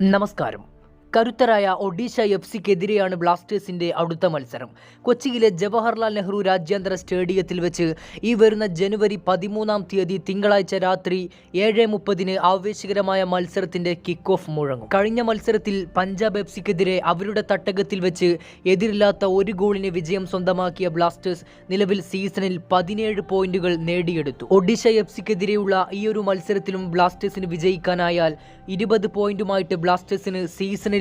നമസ്കാരം. കരുത്തരായ ഒഡീഷ എഫ് സിക്കെതിരെയാണ് ബ്ലാസ്റ്റേഴ്സിന്റെ അടുത്ത മത്സരം. കൊച്ചിയിലെ ജവഹർലാൽ നെഹ്റു രാജ്യാന്തര സ്റ്റേഡിയത്തിൽ വെച്ച് ഈ വരുന്ന ജനുവരി പതിമൂന്നാം തീയതി തിങ്കളാഴ്ച രാത്രി ഏഴ് മുപ്പതിന് ആവേശകരമായ മത്സരത്തിന്റെ കിക്ക് ഓഫ് മുഴങ്ങും. കഴിഞ്ഞ മത്സരത്തിൽ പഞ്ചാബ് എഫ് സിക്കെതിരെ അവരുടെ തട്ടകത്തിൽ വെച്ച് എതിരില്ലാത്ത ഒരു ഗോളിന് വിജയം സ്വന്തമാക്കിയ ബ്ലാസ്റ്റേഴ്സ് നിലവിൽ സീസണിൽ പതിനേഴ് പോയിന്റുകൾ നേടിയെടുത്തു. ഒഡീഷ എഫ് സിക്കെതിരെയുള്ള ഈ ഒരു മത്സരത്തിലും ബ്ലാസ്റ്റേഴ്സിന് വിജയിക്കാനായാൽ ഇരുപത് പോയിന്റുമായിട്ട് ബ്ലാസ്റ്റേഴ്സിന്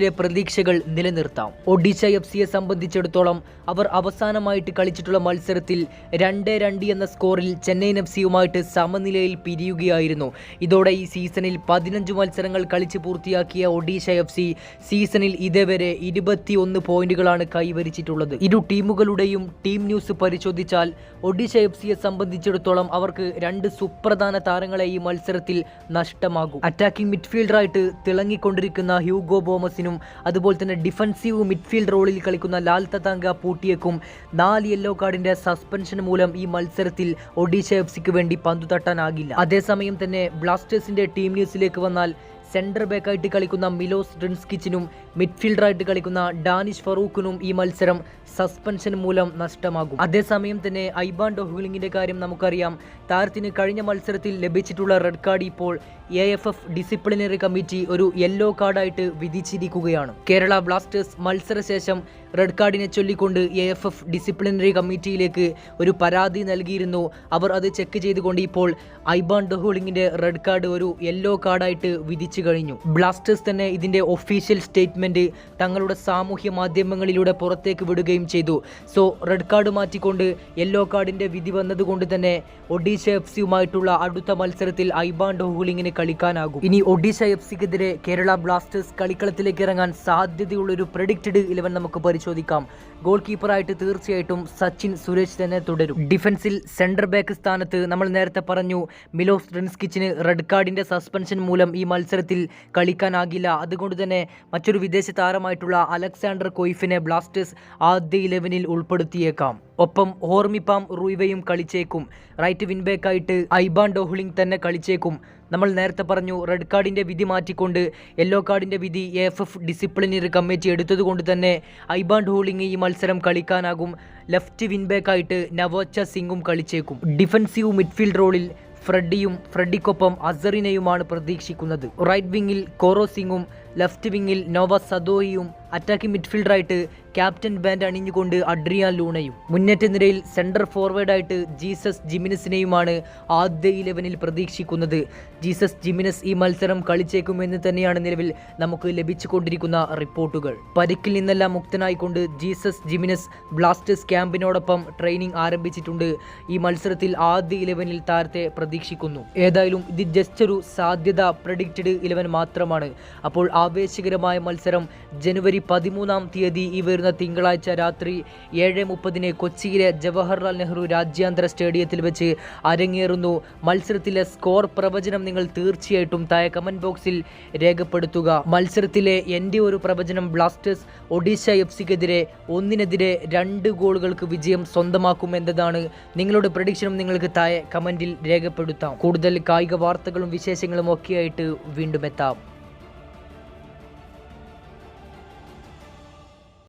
സീസണിലെ പ്രതീക്ഷകൾ നിലനിർത്താം. ഒഡീഷ എഫ് സിയെ സംബന്ധിച്ചിടത്തോളം അവർ അവസാനമായിട്ട് കളിച്ചിട്ടുള്ള മത്സരത്തിൽ രണ്ട് രണ്ട് എന്ന സ്കോറിൽ ചെന്നൈയിൻ എഫ് സിയുമായിട്ട് സമനിലയിൽ പിരിയുകയായിരുന്നു. ഇതോടെ ഈ സീസണിൽ പതിനഞ്ച് മത്സരങ്ങൾ കളിച്ച് പൂർത്തിയാക്കിയ ഒഡീഷ എഫ് സി സീസണിൽ ഇതേവരെ ഇരുപത്തി ഒന്ന് പോയിന്റുകളാണ് കൈവരിച്ചിട്ടുള്ളത്. ഇരു ടീമുകളുടെയും ടീം ന്യൂസ് പരിശോധിച്ചാൽ ഒഡീഷ എഫ് സിയെ സംബന്ധിച്ചിടത്തോളം അവർക്ക് രണ്ട് സുപ്രധാന താരങ്ങളെ ഈ മത്സരത്തിൽ നഷ്ടമാകും. അറ്റാക്കിംഗ് മിഡ്ഫീൽഡറായിട്ട് തിളങ്ങിക്കൊണ്ടിരിക്കുന്ന ഹ്യൂഗോ ബോമസിനും അതുപോലെ തന്നെ ഡിഫൻസീവ് മിഡ്ഫീൽഡ് റോളിൽ കളിക്കുന്ന ലാൽ തതാങ്ക പൂട്ടിയക്കും. നാല് യെല്ലോ കാർഡിന്റെ സസ്പെൻഷൻ മൂലം ഈ മത്സരത്തിൽ ഒഡീഷ എഫ് സിക്ക് വേണ്ടി പന്തു തട്ടാനാകില്ല. അതേസമയം തന്നെ ബ്ലാസ്റ്റേഴ്സിന്റെ ടീം ന്യൂസിലേക്ക് വന്നാൽ സെന്റർ ബാക്കായിട്ട് കളിക്കുന്ന മിലോസ് ഡ്രിൻസ്കിച്ചിനും മിഡ്ഫീൽഡറായിട്ട് കളിക്കുന്ന ഡാനിഷ് ഫറൂഖിനും ഈ മത്സരം സസ്പെൻഷൻ മൂലം നഷ്ടമാകും. അതേസമയം തന്നെ ഐബാൻ ഡൊഹ്ലിങ്ങിന്റെ കാര്യം നമുക്കറിയാം. താരത്തിന് കഴിഞ്ഞ മത്സരത്തിൽ ലഭിച്ചിട്ടുള്ള റെഡ് കാർഡ് ഇപ്പോൾ A F F disciplinary committee ഒരു യെല്ലോ കാർഡായിട്ട് വിധിച്ചിരിക്കുകയാണ്. കേരള ബ്ലാസ്റ്റേഴ്സ് മത്സരശേഷം റെഡ് കാർഡിനെ ചൊല്ലിക്കൊണ്ട് എ എഫ് എഫ് ഡിസിപ്ലിനറി കമ്മിറ്റിയിലേക്ക് ഒരു പരാതി നൽകിയിരുന്നു. അവർ അത് ചെക്ക് ചെയ്തുകൊണ്ട് ഇപ്പോൾ ഐബാൻ ഡഹോളിങ്ങിന്റെ റെഡ് കാർഡ് ഒരു യെല്ലോ കാർഡായിട്ട് വിധിച്ചു കഴിഞ്ഞു. ബ്ലാസ്റ്റേഴ്സ് തന്നെ ഇതിന്റെ ഒഫീഷ്യൽ സ്റ്റേറ്റ്മെന്റ് തങ്ങളുടെ സാമൂഹ്യ മാധ്യമങ്ങളിലൂടെ പുറത്തേക്ക് വിടുകയും ചെയ്തു. സോ റെഡ് കാർഡ് മാറ്റിക്കൊണ്ട് യെല്ലോ കാർഡിന്റെ വിധി വന്നതുകൊണ്ട് തന്നെ ഒഡീഷ എഫ് സിയുമായിട്ടുള്ള അടുത്ത മത്സരത്തിൽ ഐബാൻ ഡോഹുളിങ്ങിന് കളിക്കാനാകും. ഇനി ഒഡീഷ എഫ് സിക്കെതിരെ കേരള ബ്ലാസ്റ്റേഴ്സ് കളിക്കളത്തിലേക്ക് ഇറങ്ങാൻ സാധ്യതയുള്ള ഒരു പ്രഡിക്റ്റഡ് ഇലവൻ നമുക്ക് പരിശോധിക്കാം. ഗോൾ കീപ്പറായിട്ട് തീർച്ചയായിട്ടും സച്ചിൻ സുരേഷ് തന്നെ തുടരും. ഡിഫൻസിൽ സെന്റർ ബാക്ക് സ്ഥാനത്ത് നമ്മൾ നേരത്തെ പറഞ്ഞു മിലോസ് റിൻസ്കിച്ചിന് റെഡ് കാർഡിന്റെ സസ്പെൻഷൻ മൂലം ഈ മത്സരത്തിൽ കളിക്കാനാകില്ല. അതുകൊണ്ട് തന്നെ മറ്റൊരു വിദേശ താരമായിട്ടുള്ള അലക്സാണ്ടർ കൊയ്ഫിനെ ബ്ലാസ്റ്റേഴ്സ് ആദ്യ ഇലവനിൽ ഉൾപ്പെടുത്തിയേക്കാം. ഒപ്പം ഹോർമിപ്പാം റൂയിവയും കളിച്ചേക്കും. റൈറ്റ് വിൻബേക്കായിട്ട് ഐബാൻ ഡോഹ്ലിംഗ് തന്നെ കളിച്ചേക്കും. നമ്മൾ നേരത്തെ പറഞ്ഞു റെഡ് കാർഡിന്റെ വിധി മാറ്റിക്കൊണ്ട് യെല്ലോ കാർഡിന്റെ വിധി എഫ് എഫ് ഡിസിപ്ലിനറി കമ്മിറ്റി എടുത്തതുകൊണ്ട് തന്നെ ഐബാൻ ഡോഹ്ലിംഗ് ഈ മത്സരം കളിക്കാനാകും. ലെഫ്റ്റ് വിൻബേക്കായിട്ട് നവോച്ച സിംഗും കളിച്ചേക്കും. ഡിഫൻസീവ് മിഡ്ഫീൽഡ് റോളിൽ ഫ്രെഡിയും ഫ്രെഡിക്കൊപ്പം അസറിനെയുമാണ് പ്രതീക്ഷിക്കുന്നത്. റൈറ്റ് വിങ്ങിൽ കോറോ സിംഗും ലെഫ്റ്റ് വിങ്ങിൽ നോവ സദോയിയും അറ്റാക്കിംഗ് മിഡ്ഫീൽഡറായിട്ട് ക്യാപ്റ്റൻ ബാൻഡ് അണിഞ്ഞുകൊണ്ട് അഡ്രിയാൻ ലൂണയും. മുന്നേറ്റ നിരയിൽ സെന്റർ ഫോർവേഡായിട്ട് ജീസസ് ജിമിനസിനെയുമാണ് ആദ്യ ഇലവനിൽ പ്രതീക്ഷിക്കുന്നത്. ജീസസ് ജിമിനസ് ഈ മത്സരം കളിച്ചേക്കുമെന്ന് തന്നെയാണ് നിലവിൽ നമുക്ക് ലഭിച്ചുകൊണ്ടിരിക്കുന്ന റിപ്പോർട്ടുകൾ. പരിക്കിൽ നിന്നെല്ലാം മുക്തനായിക്കൊണ്ട് ജീസസ് ജിമിനസ് ബ്ലാസ്റ്റേഴ്സ് ക്യാമ്പിനോടൊപ്പം ട്രെയിനിങ് ആരംഭിച്ചിട്ടുണ്ട്. ഈ മത്സരത്തിൽ ആദ്യ ഇലവനിൽ താരത്തെ പ്രതീക്ഷിക്കുന്നു. ഏതായാലും ഇത് ജസ്റ്റ് ഒരു സാധ്യത പ്രഡിക്റ്റഡ് ഇലവൻ മാത്രമാണ്. അപ്പോൾ ആവേശകരമായ മത്സരം ജനുവരി പതിമൂന്നാം തീയതി ഈ വരുന്ന തിങ്കളാഴ്ച രാത്രി ഏഴ് മുപ്പതിന് കൊച്ചിയിലെ ജവഹർലാൽ നെഹ്റു രാജ്യാന്തര സ്റ്റേഡിയത്തിൽ വെച്ച് അരങ്ങേറുന്നു. മത്സരത്തിലെ സ്കോർ പ്രവചനം നിങ്ങൾ തീർച്ചയായിട്ടും താഴെ കമന്റ് ബോക്സിൽ രേഖപ്പെടുത്തുക. മത്സരത്തിലെ എന്റെ ഒരു പ്രവചനം ബ്ലാസ്റ്റേഴ്സ് ഒഡീഷ എഫ് സിക്കെതിരെ ഒന്നിനെതിരെ രണ്ട് ഗോളുകൾക്ക് വിജയം സ്വന്തമാക്കും എന്നതാണ്. നിങ്ങളുടെ പ്രഡിക്ഷനും നിങ്ങൾക്ക് താഴെ കമന്റിൽ രേഖപ്പെടുത്താം. കൂടുതൽ കായിക വാർത്തകളും വിശേഷങ്ങളും ഒക്കെയായിട്ട് വീണ്ടും എത്താം.